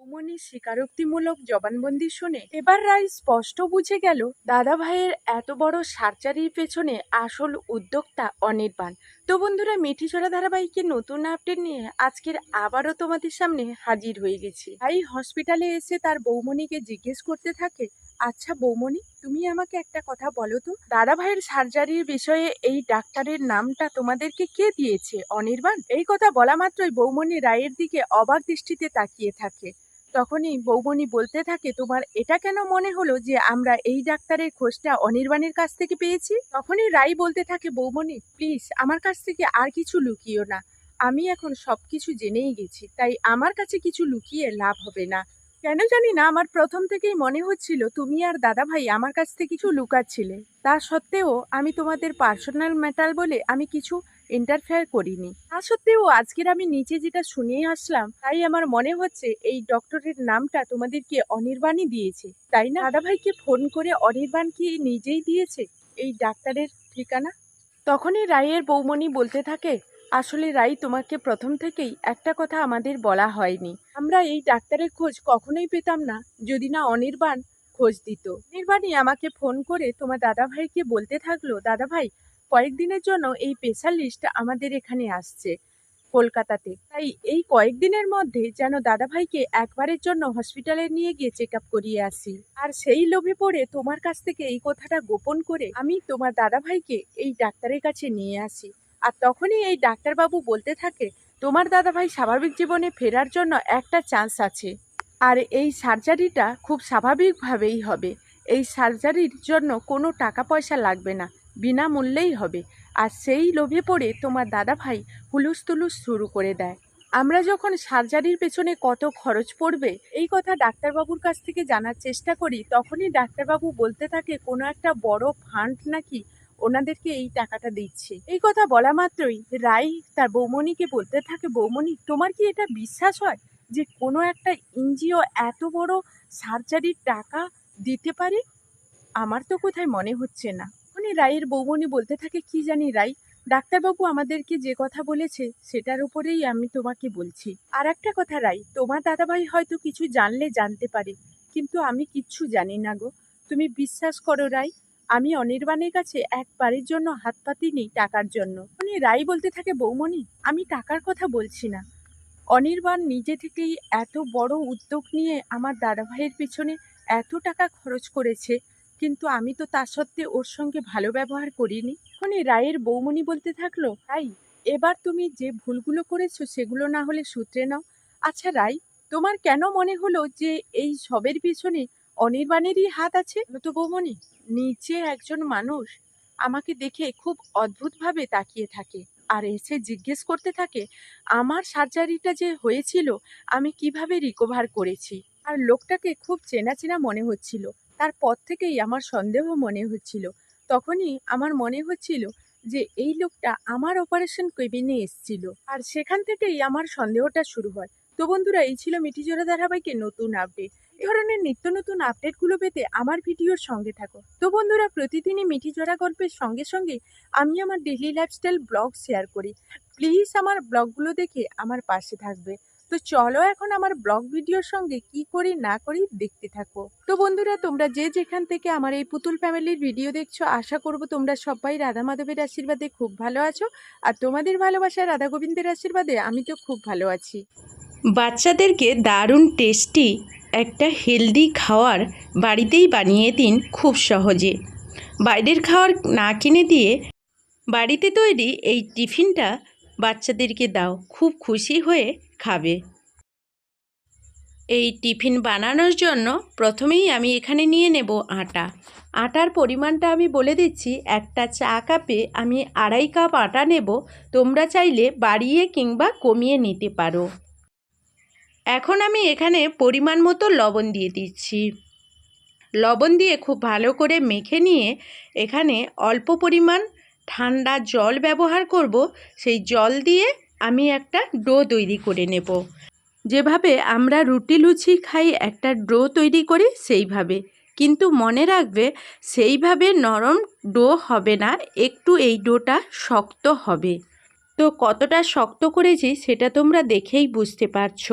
বৌমনির স্বীকারোক্তিমূলক জবানবন্দি শুনে এবার রায় স্পষ্ট বুঝে গেল দাদা ভাইয়ের এত বড় সার্জারির পেছনে আসল উদ্যোক্তা অনির্বাণ। তো বন্ধুরা, মিঠিছড়া ধারাবাহিকের নতুন আপডেট নিয়ে আজকের আবারও তোমাদের সামনে হাজির হয়ে গেছি। ভাই হসপিটালে এসে তার বৌমনিকে জিজ্ঞেস করতে থাকে আচ্ছা বৌমনি তুমি আমাকে একটা কথা বলো তো দাদা ভাইয়ের সার্জারির বিষয়ে এই ডাক্তারের নামটা তোমাদেরকে কে দিয়েছে, অনির্বাণ? এই কথা বলা মাত্রই বৌমনি রায়ের দিকে অবাক দৃষ্টিতে তাকিয়ে থাকে। তখনই বৌমনি বলতে থাকে, তোমার এটা কেন মনে হলো যে আমরা এই ডাক্তারের খোঁজটা অনির্বাণের কাছ থেকে পেয়েছি? তখনই রাই বলতে থাকে বৌমনি প্লিজ আমার কাছ থেকে আর কিছু লুকিও না। আমি এখন সব কিছু জেনেই গেছি, তাই আমার কাছে কিছু লুকিয়ে লাভ হবে না। কেন জানি না, আমার প্রথম থেকেই মনে হচ্ছিল তুমি আর দাদা ভাই আমার কাছ থেকে কিছু লুকাচ্ছিলে। তা সত্ত্বেও আমি তোমাদের পার্সোনাল ম্যাটার বলে আমি কিছু ইন্টারফেয়ার করিনি। তা সত্ত্বেও আজকের আমি নিচে যেটা শুনিয়ে আসলাম, তাই আমার মনে হচ্ছে এই ডক্টরের নামটা তোমাদেরকে অনির্বাণই দিয়েছে, তাই না? দাদা ভাইকে ফোন করে অনির্বাণ কি নিজেই দিয়েছে এই ডাক্তারের ঠিকানা? তখনই রায়ের বৌমণি বলতে থাকে, আসলে রাই তোমাকে প্রথম থেকেই একটা কথা আমাদের বলা হয়নি। আমরা এই ডাক্তারের খোঁজ কখনোই পেতাম না, যদি না অনির্বাণ খোঁজ দিত। নির্বাণী আমাকে ফোন করে তোমার দাদা ভাইকে বলতে থাকল দাদা ভাই কয়েকদিনের জন্য এই স্পেশালিস্ট আমাদের এখানে আসছে কলকাতাতে। তাই এই কয়েকদিনের মধ্যে যেন দাদাভাইকে একবারের জন্য হসপিটালে নিয়ে গিয়ে চেক আপ করিয়ে আসি। আর সেই লোভে পড়ে তোমার কাছ থেকে এই কথাটা গোপন করে আমি তোমার দাদাভাইকে এই ডাক্তারের কাছে নিয়ে আসি। আর তখনই এই ডাক্তারবাবু বলতে থাকে, তোমার দাদাভাই স্বাভাবিক জীবনে ফেরার জন্য একটা চান্স আছে। আর এই সার্জারিটা খুব স্বাভাবিকভাবেই হবে। এই সার্জারির জন্য কোনো টাকা পয়সা লাগবে না। বিনামূল্যেই হবে। আর সেই লোভে পড়ে তোমার দাদাভাই হুলুস তুলুস শুরু করে দেয়। আমরা যখন সার্জারির পেছনে কত খরচ পড়বে, এই কথা ডাক্তারবাবুর কাছ থেকে জানার চেষ্টা করি, তখনই ডাক্তারবাবু বলতে থাকে, কোনো একটা বড় ফান্ড নাকি ওনাদেরকে এই টাকাটা দিচ্ছে? এই কথা বলা মাত্রই রাই তার বৌমণিকে বলতে থাকে, বৌমণি, তোমার কি এটা বিশ্বাস হয় যে কোনো একটা এনজিও এত বড় সার্জারির টাকা দিতে পারে? আমার তো কোথায় মনে হচ্ছে না। উনি রায়ের বৌমনি বলতে থাকে, কি জানি রাই ডাক্তারবাবু আমাদেরকে যে কথা বলেছে সেটার উপরেই আমি তোমাকে বলছি। আর একটা কথা রাই তোমার দাদাভাই হয়তো কিছু জানলে জানতে পারে, কিন্তু আমি কিচ্ছু জানি না গো। তুমি বিশ্বাস করো রাই আমি অনির্বাণের কাছে একবারের জন্য হাত পাতি পাতিনি টাকার জন্য। উনি রাই বলতে থাকে, বৌমনি, আমি টাকার কথা বলছি না। অনির্বাণ নিজে থেকেই এত বড় উদ্যোগ নিয়ে আমার দাদাভাইয়ের পিছনে এত টাকা খরচ করেছে কিন্তু আমি তো তা সত্ত্বে ওর সঙ্গে ভালো ব্যবহার করিনি। উনি রায়ের বৌমণি বলতে থাকল রাই এবার তুমি যে ভুলগুলো করেছ সেগুলো না হলে সূত্রে নাও। আচ্ছা রাই তোমার কেন মনে হলো যে এই সবের পিছনে অনির্বাণেরই হাত আছে? তো বৌমণি, নিচে একজন মানুষ আমাকে দেখে খুব অদ্ভুতভাবে তাকিয়ে থাকে আর এসে জিজ্ঞেস করতে থাকে, আমার সার্জারিটা যে হয়েছিল, আমি কীভাবে রিকভার করেছি? আর লোকটাকে খুব চেনা চেনা মনে হচ্ছিল। তারপর থেকেই আমার সন্দেহ মনে হচ্ছিল। তখনই আমার মনে হচ্ছিল যে এই লোকটা আমার অপারেশন কেবিনে এসছিল। আর সেখান থেকেই আমার সন্দেহটা শুরু হয়। তো বন্ধুরা, এই ছিল মিঠিজোড়া ধারাবাহিকের নতুন আপডেট এই ধরনের নিত্য নতুন আপডেটগুলো পেতে আমার ভিডিওর সঙ্গে থাকো। তো বন্ধুরা, প্রতিদিনই মিঠি জোড়া গল্পের সঙ্গে সঙ্গে আমি আমার ডেইলি লাইফস্টাইল ব্লগ শেয়ার করি। প্লিজ আমার ব্লগগুলো দেখে আমার পাশে থাকবে। তো চলো এখন আমার ব্লগ ভিডিওর সঙ্গে কি করি না করি দেখতে থাকো। তো বন্ধুরা, তোমরা যে যেখান থেকে আমার এই পুতুল ফ্যামিলির ভিডিও দেখছ, আশা করব তোমরা সবাই রাধা মাধবের আশীর্বাদে খুব ভালো আছো। আর তোমাদের ভালোবাসা রাধা গোবিন্দের আশীর্বাদে আমি তো খুব ভালো আছি। বাচ্চাদেরকে দারুণ টেস্টি একটা হেলদি খাওয়ার বাড়িতেই বানিয়ে দিন খুব সহজে। বাইরের খাওয়ার না কিনে দিয়ে বাড়িতে তৈরি এই টিফিনটা বাচ্চাদেরকে দাও, খুব খুশি হয়ে খাবে। এই টিফিন বানানোর জন্য প্রথমেই আমি এখানে নিয়ে নেব আটা। আটার পরিমাণটা আমি বলে দিচ্ছি, একটা চা কাপে আমি আড়াই কাপ আটা নেব। তোমরা চাইলে বাড়িয়ে কিংবা কমিয়ে নিতে পারো। এখন আমি এখানে পরিমাণ মতো লবণ দিয়ে দিচ্ছি। লবণ দিয়ে খুব ভালো করে মেখে নিয়ে এখানে অল্প পরিমাণ ঠান্ডা জল ব্যবহার করব, সেই জল দিয়ে আমি একটা ডো তৈরি করে নেব। যেভাবে আমরা রুটি লুচি খাই, একটা ডো তৈরি করি, সেইভাবে। কিন্তু মনে রাখবে, সেইভাবে নরম ডো হবে না, একটু এই ডোটা শক্ত হবে। তো কতটা শক্ত করেছি, সেটা তোমরা দেখেই বুঝতে পারছ।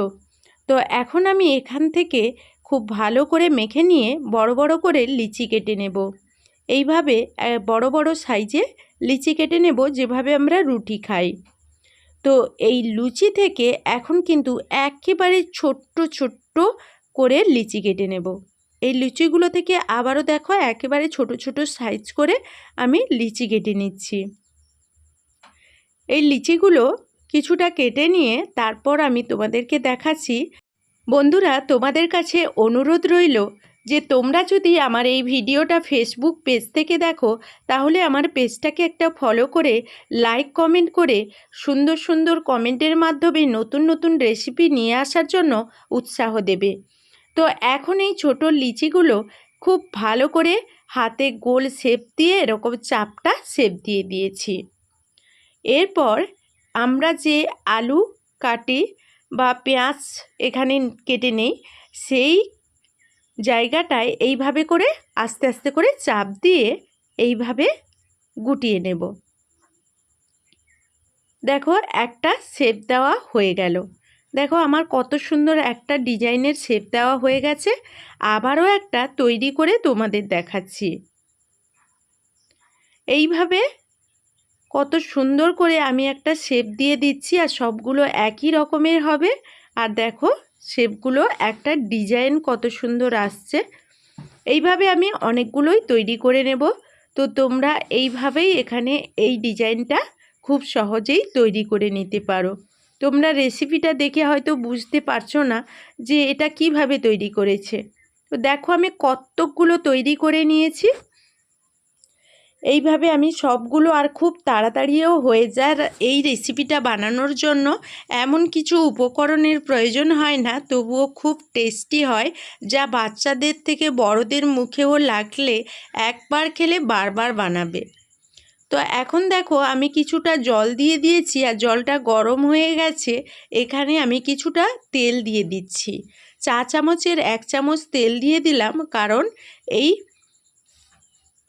তো এখন আমি এখান থেকে খুব ভালো করে মেখে নিয়ে বড় বড় করে লিচি কেটে নেব। এইভাবে বড় বড় সাইজে লিচি কেটে নেব, যেভাবে আমরা রুটি খাই। তো এই লুচি থেকে এখন কিন্তু একেবারে ছোট্ট ছোট্ট করে লিচি কেটে নেব। এই লিচিগুলো থেকে আবারও দেখো, একেবারে ছোট ছোট সাইজ করে আমি লিচি কেটে নিচ্ছি। এই লিচিগুলো কিছুটা কেটে নিয়ে তারপর আমি তোমাদেরকে দেখাচ্ছি। বন্ধুরা, তোমাদের কাছে অনুরোধ রইল যে তোমরা যদি আমার এই ভিডিওটা ফেসবুক পেজ থেকে দেখো, তাহলে আমার পেজটাকে একটা ফলো করে লাইক কমেন্ট করে, সুন্দর সুন্দর কমেন্টের মাধ্যমে নতুন নতুন রেসিপি নিয়ে আসার জন্য উৎসাহ দেবে। তো এখন এই ছোট লিচিগুলো খুব ভালো করে হাতে গোল শেপ দিয়ে এরকম চাপটা শেপ দিয়ে দিয়েছি। এরপর আমরা যে আলু, কাটি বা পেঁয়াজ এখানে কেটে নেই, সেই জায়গাটায় এইভাবে করে আস্তে আস্তে করে চাপ দিয়ে এইভাবে গুটিয়ে নেব। দেখো, একটা শেপ দেওয়া হয়ে গেল। দেখো, আমার কত সুন্দর একটা ডিজাইনের শেপ দেওয়া হয়ে গেছে। আবারও একটা তৈরি করে তোমাদের দেখাচ্ছি। এইভাবে কত সুন্দর করে আমি একটা শেপ দিয়ে দিচ্ছি আর সবগুলো একই রকমের হবে। আর দেখো শেপগুলো একটা ডিজাইন কত সুন্দর আসছে। এইভাবে আমি অনেকগুলোই তৈরি করে নেব। তো তোমরা এইভাবেই এখানে এই ডিজাইনটা খুব সহজেই তৈরি করে নিতে পারো। তোমরা রেসিপিটা দেখে হয়তো বুঝতে পারছ না যে এটা কীভাবে তৈরি করেছে। তো দেখো আমি কতকগুলো তৈরি করে নিয়েছি। এইভাবে আমি সবগুলো আর খুব তাড়াতাড়িও হয়ে যায় এই রেসিপিটা বানানোর জন্য। এমন কিছু উপকরণের প্রয়োজন হয় না, তবুও খুব টেস্টি হয়, যা বাচ্চাদের থেকে বড়দের মুখেও লাগলে একবার খেলে বারবার বানাবে। তো এখন দেখো, আমি কিছুটা জল দিয়ে দিয়েছি আর জলটা গরম হয়ে গেছে। এখানে আমি কিছুটা তেল দিয়ে দিচ্ছি। চা চামচের এক চামচ তেল দিয়ে দিলাম, কারণ এই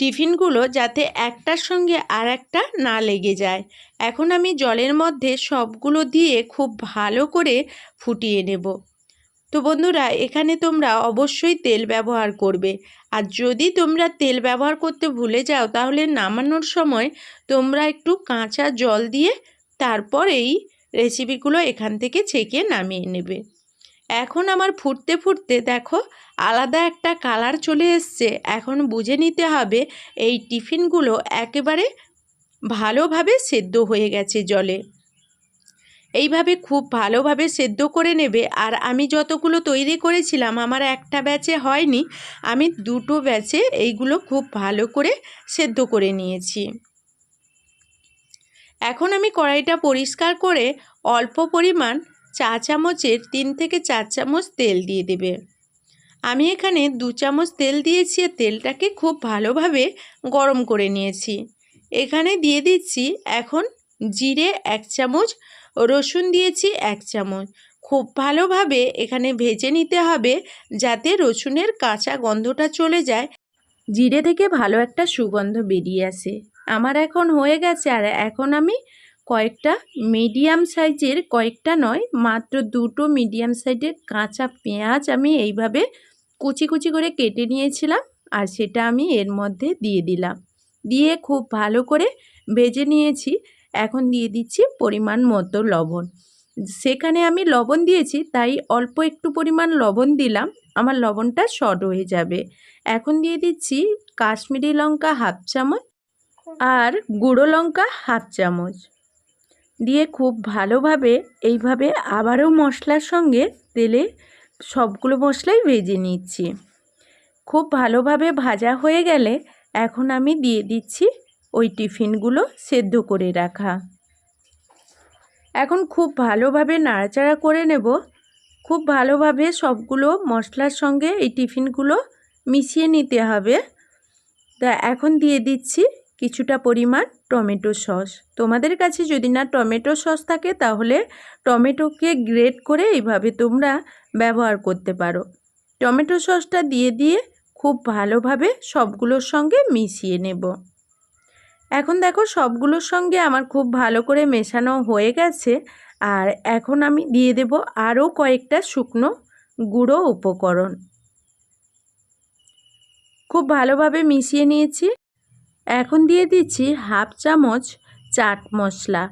টিফিনগুলো যাতে একটার সঙ্গে আর একটা না লেগে যায়। এখন আমি জলের মধ্যে সবগুলো দিয়ে খুব ভালো করে ফুটিয়ে নেব। তো বন্ধুরা, এখানে তোমরা অবশ্যই তেল ব্যবহার করবে। আর যদি তোমরা তেল ব্যবহার করতে ভুলে যাও, তাহলে নামানোর সময় তোমরা একটু কাঁচা জল দিয়ে তারপরেই রেসিপিগুলো এখান থেকে ছেঁকে নামিয়ে নেবে। এখন আমার ফুটতে ফুটতে দেখো আলাদা একটা কালার চলে এসছে। এখন বুঝে নিতে হবে এই টিফিনগুলো একেবারে ভালোভাবে সেদ্ধ হয়ে গেছে জলে। এইভাবে খুব ভালোভাবে সেদ্ধ করে নেবে। আর আমি যতগুলো তৈরি করেছিলাম, আমার একটা ব্যাচে হয়নি। আমি দুটো ব্যাচে এইগুলো খুব ভালো করে সেদ্ধ করে নিয়েছি। এখন আমি কড়াইটা পরিষ্কার করে অল্প পরিমাণ চা চামচের তিন থেকে চার চামচ তেল দিয়ে দেবে। আমি এখানে দু চামচ তেল দিয়েছি তেলটাকে খুব ভালোভাবে গরম করে নিয়েছি। এখানে দিয়ে দিচ্ছি এখন জিরে এক চামচ, রসুন দিয়েছি এক চামচ। খুব ভালোভাবে এখানে ভেজে নিতে হবে যাতে রসুনের কাঁচা গন্ধটা চলে যায়। জিরে থেকে ভালো একটা সুগন্ধ বেরিয়ে আসে। আমার এখন হয়ে গেছে আর এখন আমি কয়েকটা মিডিয়াম সাইজের কয়েকটা নয়, মাত্র দুটো মিডিয়াম সাইজের কাঁচা পেঁয়াজ আমি এইভাবে কুচি কুচি করে কেটে নিয়েছিলাম আর সেটা আমি এর মধ্যে দিয়ে দিলাম। দিয়ে খুব ভালো করে ভেজে নিয়েছি। এখন দিয়ে দিচ্ছি পরিমাণ মতো লবণ। সেখানে আমি লবণ দিয়েছি, তাই অল্প একটু পরিমাণ লবণ দিলাম। আমার লবণটা শর্ট হয়ে যাবে। এখন দিয়ে দিচ্ছি কাশ্মীরি লঙ্কা হাফ চামচ আর গুঁড়ো লঙ্কা হাফ চামচ। দিয়ে খুব ভালোভাবে এইভাবে আবারও মশলার সঙ্গে তেলে সবগুলো মশলাই ভেজে নিচ্ছি। খুব ভালোভাবে ভাজা হয়ে গেলে এখন আমি দিয়ে দিচ্ছি ওই টিফিনগুলো সেদ্ধ করে রাখা। এখন খুব ভালোভাবে নাড়াচাড়া করে নেব। খুব ভালোভাবে সবগুলো মশলার সঙ্গে এই টিফিনগুলো মিশিয়ে নিতে হবে। তা এখন দিয়ে দিচ্ছি কিছুটা পরিমাণ টমেটো সস। তোমাদের কাছে যদি না টমেটো সস থাকে, তাহলে টমেটোকে গ্রেট করে এইভাবে তোমরা ব্যবহার করতে পারো। টমেটো সসটা দিয়ে দিয়ে খুব ভালোভাবে সবগুলোর সঙ্গে মিশিয়ে নেব। এখন দেখো, সবগুলোর সঙ্গে আমার খুব ভালো করে মেশানো হয়ে গেছে। আর এখন আমি দিয়ে দেব আরও কয়েকটা শুকনো গুঁড়ো উপকরণ। খুব ভালোভাবে মিশিয়ে নিয়েছি। এখন দিয়ে দিচ্ছি হাফ চামচ চাট মশলা।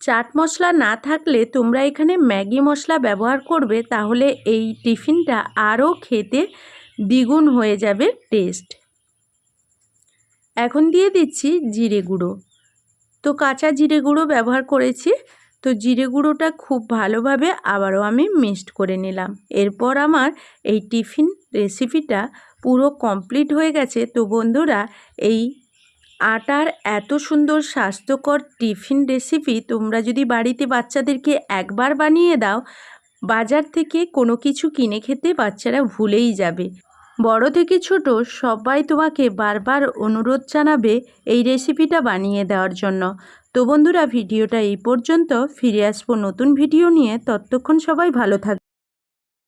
চাট মশলা না থাকলে তোমরা এখানে ম্যাগি মশলা ব্যবহার করবে, তাহলে এই টিফিনটা আরও খেতে দ্বিগুণ হয়ে যাবে টেস্ট। এখন দিয়ে দিচ্ছি জিরে গুঁড়ো। তো কাঁচা জিরে গুঁড়ো ব্যবহার করেছি, তো জিরে গুঁড়োটা খুব ভালোভাবে আবারও আমি মিক্সড করে নিলাম। এরপর আমার এই টিফিন রেসিপিটা পুরো কমপ্লিট হয়ে গেছে। তো বন্ধুরা, এই আটার এত সুন্দর স্বাস্থ্যকর টিফিন রেসিপি তোমরা যদি বাড়িতে বাচ্চাদেরকে একবার বানিয়ে দাও, বাজার থেকে কোনো কিছু কিনে খেতে বাচ্চারা ভুলেই যাবে। বড় থেকে ছোট সবাই তোমাকে বারবার অনুরোধ জানাবে এই রেসিপিটা বানিয়ে দেওয়ার জন্য। তো বন্ধুরা, ভিডিওটা এই পর্যন্ত। ফিরে আসব নতুন ভিডিও নিয়ে। ততক্ষণ সবাই ভালো থাকবে